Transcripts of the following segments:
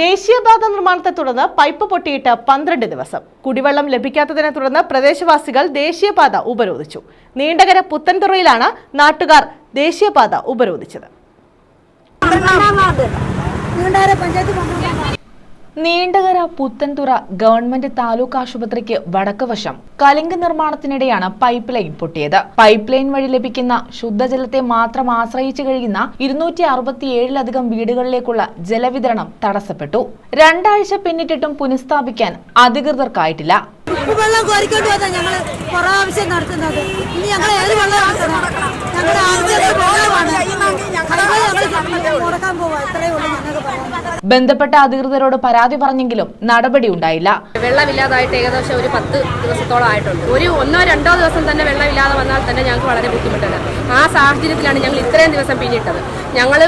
ദേശീയപാത നിർമ്മാണത്തെ തുടർന്ന് പൈപ്പ് പൊട്ടിയിട്ട് പന്ത്രണ്ട് ദിവസം. കുടിവെള്ളം ലഭിക്കാത്തതിനെ തുടർന്ന് പ്രദേശവാസികൾ ദേശീയപാത ഉപരോധിച്ചു. നീണ്ടകര പുത്തൻതുറയിലാണ് നാട്ടുകാർ ദേശീയപാത ഉപരോധിച്ചത്. നീണ്ടകര പുത്തൻതുറ ഗവൺമെന്റ് താലൂക്ക് ആശുപത്രിക്ക് വടക്ക് വശം കലിങ്ക് നിർമ്മാണത്തിനിടെയാണ് പൈപ്പ് ലൈൻ പൊട്ടിയത്. പൈപ്പ് ലൈൻ വഴി ലഭിക്കുന്ന ശുദ്ധജലത്തെ മാത്രം ആശ്രയിച്ചു കഴിയുന്ന ഇരുന്നൂറ്റി അറുപത്തിയേഴിലധികം വീടുകളിലേക്കുള്ള ജലവിതരണം തടസ്സപ്പെട്ടു. രണ്ടാഴ്ച പിന്നിട്ടിട്ടും പുനഃസ്ഥാപിക്കാൻ അധികൃതർക്കായിട്ടില്ല. ഉപ്പുവെള്ളം നടത്തുന്നത്. ഇനി ഞങ്ങൾ ഏത് വെള്ളം ബന്ധപ്പെട്ട അധികൃതരോട് പരാതി പറഞ്ഞെങ്കിലും നടപടി ഉണ്ടായില്ല. വെള്ളമില്ലാതായിട്ട് ഏകദേശം ഒരു പത്ത് ദിവസത്തോളം ആയിട്ടുണ്ട്. ഒരു ഒന്നോ രണ്ടോ ദിവസം തന്നെ വെള്ളമില്ലാതെ വന്നാൽ തന്നെ ഞങ്ങൾക്ക് വളരെ ബുദ്ധിമുട്ടാണ്. ആ സാഹചര്യത്തിലാണ് ഞങ്ങൾ ഇത്രയും ദിവസം പിന്നിട്ടത്. ഞങ്ങൾ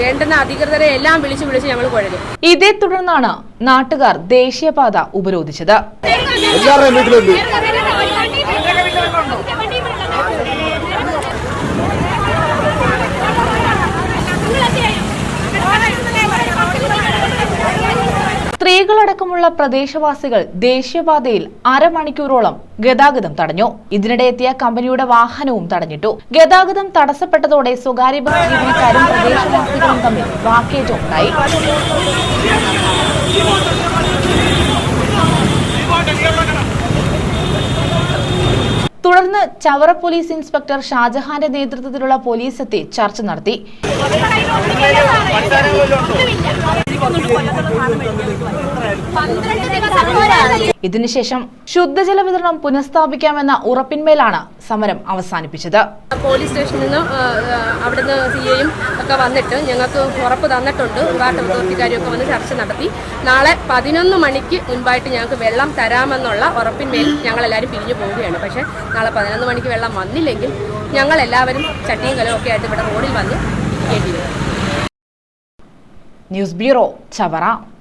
വേണ്ടുന്ന അധികൃതരെ എല്ലാം വിളിച്ചു വിളിച്ച് ഞങ്ങൾ കുഴഞ്ഞു. ഇതേ തുടർന്നാണ് നാട്ടുകാർ ദേശീയപാത ഉപരോധിച്ചത്. സ്ത്രീകളടക്കമുള്ള പ്രദേശവാസികൾ ദേശീയപാതയിൽ അരമണിക്കൂറോളം ഗതാഗതം തടഞ്ഞു. ഇതിനിടെ എത്തിയ കമ്പനിയുടെ വാഹനവും തടഞ്ഞിട്ടു. ഗതാഗതം തടസ്സപ്പെട്ടതോടെ സ്വകാര്യ ബസ് ജീവനക്കാരും പ്രദേശവാസികളും തമ്മിൽ വാക്കേറ്റം ഉണ്ടായി തുടർന്ന് ചവറ പോലീസ് ഇൻസ്പെക്ടർ ഷാജഹാന്റെ നേതൃത്വത്തിലുള്ള പോലീസ് എത്തി ചർച്ച നടത്തി. ഇതിനുശേഷം ശുദ്ധജല വിതരണം പുനഃസ്ഥാപിക്കാമെന്ന ഉറപ്പിന്മേലാണ് സമരം അവസാനിപ്പിച്ചത്. പോലീസ് സ്റ്റേഷനിൽ നിന്ന് അവിടുന്ന് സി എയും ഒക്കെ വന്നിട്ട് ഞങ്ങൾക്ക് ഉറപ്പ് തന്നിട്ടുണ്ട്. വാട്ടർ അതോറിറ്റിക്കാരും ഒക്കെ വന്ന് ചർച്ച നടത്തി. നാളെ പതിനൊന്ന് മണിക്ക് മുൻപായിട്ട് ഞങ്ങൾക്ക് വെള്ളം തരാമെന്നുള്ള ഉറപ്പിന്മേൽ ഞങ്ങളെല്ലാവരും പിരിഞ്ഞു പോവുകയാണ്. പക്ഷേ നാളെ പതിനൊന്ന് മണിക്ക് വെള്ളം വന്നില്ലെങ്കിൽ ഞങ്ങളെല്ലാവരും ചട്ടിയും കലവും ഒക്കെ ആയിട്ട് ഇവിടെ റോഡിൽ വന്ന് ഇരിക്കേണ്ടി വരും. News bureau Chavara.